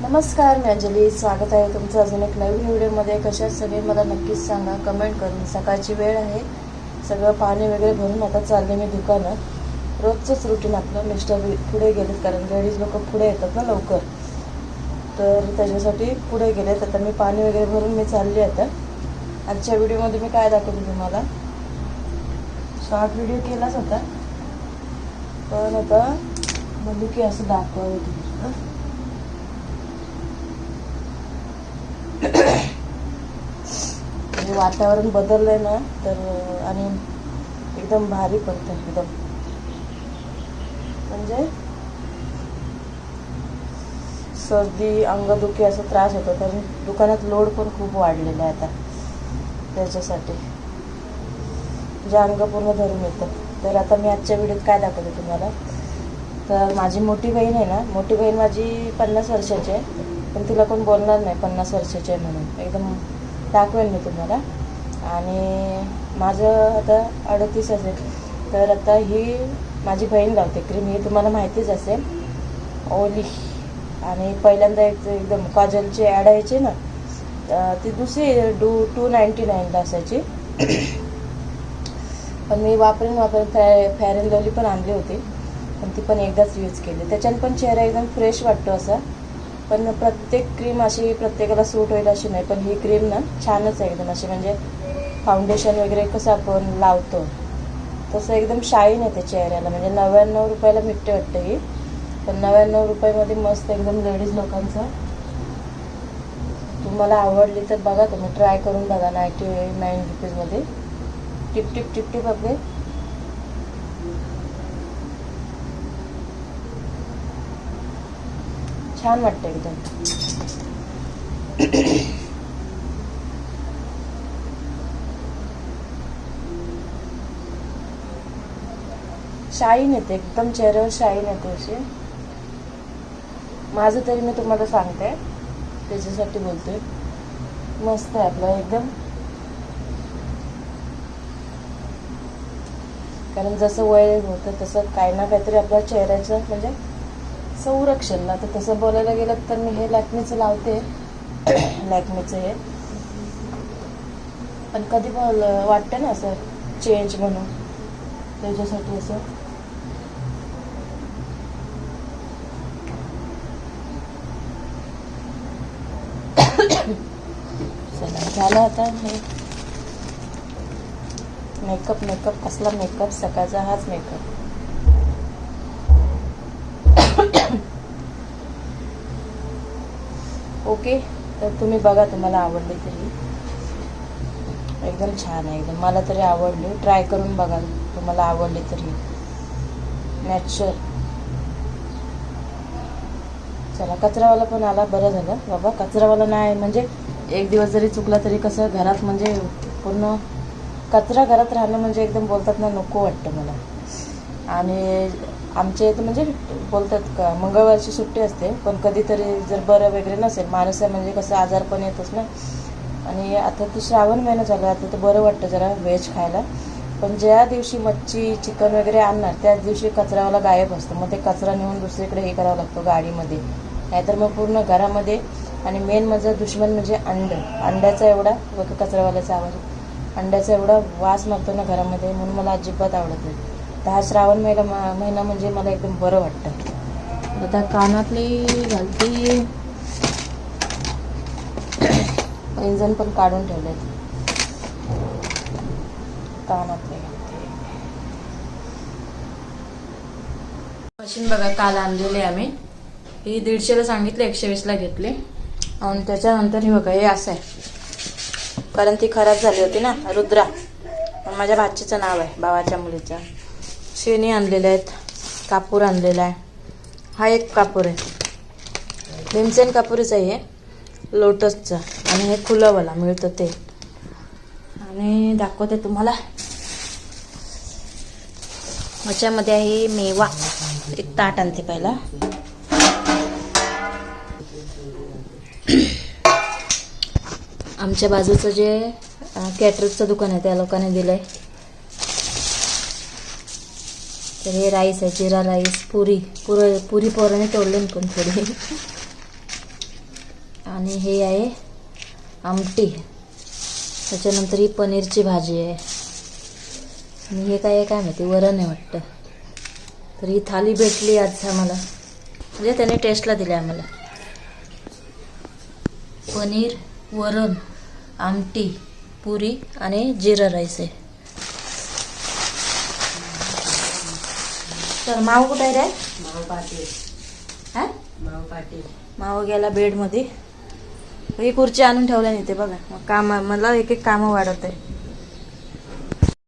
नमस्कार मी अंजली. स्वागत आहे तुमचं अजून एक नवीन व्हिडिओमध्ये. कशा सगळे? मला नक्कीच सांगा. कमेंट करून. सकाळची वेळ आहे. सगळं पाणी वगैरे भरून आता चालले मी दुकानात. रोजचंच रुटीन आपलं. मिस्टर पुढे गेलेत कारण लेडीज लोक पुढे येतात ना लवकर. तर त्याच्यासाठी पुढे गेलेत. आता मी पाणी वगैरे भरून मी चालली आता. आजच्या व्हिडिओमध्ये मी काय दाखवते तुम्हाला? शॉर्ट व्हिडिओ केलाच होता. पण आता म्हणजे की असं दाखवावं तुम्ही वातावरण बदललंय ना तर आणि एकदम भारी पडतं एकदम. म्हणजे? सर्दी अंगदुखी असा त्रास होतो कारण दुकानात लोड पण खूप वाढलेला आहे आता त्याच्यासाठी. जे अंग पूर्ण धरून येतं. तर आता मी आजच्या व्हिडिओत काय दाखवते तुम्हाला? तर माझी मोठी बहीण आहे ना मोठी बहीण माझी पन्नास वर्षाची आहे पण तिला कोण बोलणार नाही पन्नास वर्षाची आहे म्हणून. एकदम दाखवेन मी तुम्हाला. आणि माझं आता अडतीस असेल. तर आता ही माझी बहीण लावते क्रीम. ही तुम्हाला माहितीच असेल. ओली. आणि पहिल्यांदा एक एकदम काजलची ॲड यायची ना तर ती दुसरी डू टू नाईन्टी नाईनला असायची. पण मी वापरून वापरून फॅ फॅर अँड लवली पण आणली होती. पण ती पण एकदाच यूज केली. त्याच्यानं पण चेहरा एकदम फ्रेश वाटतो असा. पण प्रत्येक क्रीम अशी प्रत्येकाला सूट होईल अशी नाही. पण ही क्रीम ना छानच आहे एकदम अशी. म्हणजे फाउंडेशन वगैरे कसं आपण लावतो तसं एकदम शाईन येते चेहऱ्याला. म्हणजे नव्याण्णव रुपयाला भेटते वाटतं ही. पण नव्याण्णव रुपयामध्ये मस्त एकदम लेडीज लोकांचं. तुम्हाला आवडली तर बघा तुम्ही ट्राय करून बघा. नाईन्टी नाईन रुपीजमध्ये टिप टिप टिप टिप आपले. छान वाटतं एकदम. शाईन येते एकदम चेहऱ्यावर शाईन येते अशी. माझं तरी मी तुम्हाला सांगते त्याच्यासाठी बोलते मस्त आहे आपलं एकदम कारण जसं वय होतं तसं काही ना काहीतरी आपल्या चेहऱ्याचं म्हणजे संरक्षणला तर तसं बोलायला गेलं तर मी हे लॅक्मीचं लावते. लॅक्मीचं हे. पण कधी बोल वाटतं ना असं चेंज म्हणून. त्याच्यासाठी असं. चला झालं आता हे. मेकअप मेकअप असला मेकअप? सकाळचा हाच मेकअप. ओके तर तुम्ही बघा तुम्हाला आवडली तरी. एकदम छान आहे एकदम मला तरी आवडली. ट्राय करून बघा तुम्हाला आवडली तरी. नॅचरल चला कचरावाला पण आला बरं झालं. बाबा कचरावाला नाही म्हणजे एक दिवस जरी चुकला तरी कसं घरात म्हणजे पूर्ण कचरा घरात राहणं म्हणजे एकदम बोलतात ना नको वाटतं मला. आणि आमच्या इथं म्हणजे बोलतात का मंगळवारची सुट्टी असते पण कधीतरी जर बरं वगैरे नसेल माणूस म्हणजे कसं आजार पण येतच ना. आणि आता तर श्रावण महिना झाला आता तर बरं वाटतं जरा व्हेज खायला. पण ज्या दिवशी मच्छी चिकन वगैरे आणणार त्याच दिवशी कचरावाला गायब असतं. मग ते कचरा नेऊन दुसरीकडे हे करावं लागतं गाडीमध्ये. नाहीतर मग पूर्ण घरामध्ये आणि मेन माझा म्हणजे दुश्मन म्हणजे अंड. अंड्याचा एवढा बघ कचरावाल्याचा आवाज. अंड्याचा एवढा वास मारतो ना घरामध्ये म्हणून मला अजिबात आवडत नाही. तर हा श्रावण महिना मा- महिना म्हणजे मला एकदम बरं वाटतं. आता कानातली घालती. पैंजण पण काढून ठेवलेत. कानातले मशीन बघा काल आणलेली आम्ही. ही दीडशेला सांगितले एकशे वीसला घेतली. आणि त्याच्यानंतर हे बघा हे असं आहे. कारण ती खराब झाली होती ना रुद्रा. माझ्या भाचीचं नाव आहे भावाच्या मुलीचं. शेणी आणलेल्या आहेत कापूर आणलेला आहे. हा एक कापूर आहे. भीमसेन कापूरच आहे हे लोटसचं. आणि हे खुलंवाला मिळतं ते. आणि दाखवते तुम्हाला. याच्यामध्ये आहे मेवा. एक ताट आणते पहिला. आमच्या बाजूचं जे कॅटरचं दुकान आहे त्या लोकांनी दिलंय. तर हे राईस आहे जिरा राईस पुरी. पुर पुरी पोराने तोडले पण थोडी आणि हे आहे आमटी. त्याच्यानंतर ही पनीरची भाजी आहे. आणि हे काय आहे काय माहिती वरण आहे वाटतं. तर ही थाली भेटली आज आम्हाला. म्हणजे त्याने टेस्टला दिली आम्हाला. पनीर वरण. आमटी पुरी आणि जिरा राईस आहे. तर माव कुठे आहे रे? माव पाटील. हा? माव पाटील. माव गेला बेडमध्ये. ही खुर्ची आणून ठेवल्या इथे बघा. मग काम मला एक एक कामं वाढत आहे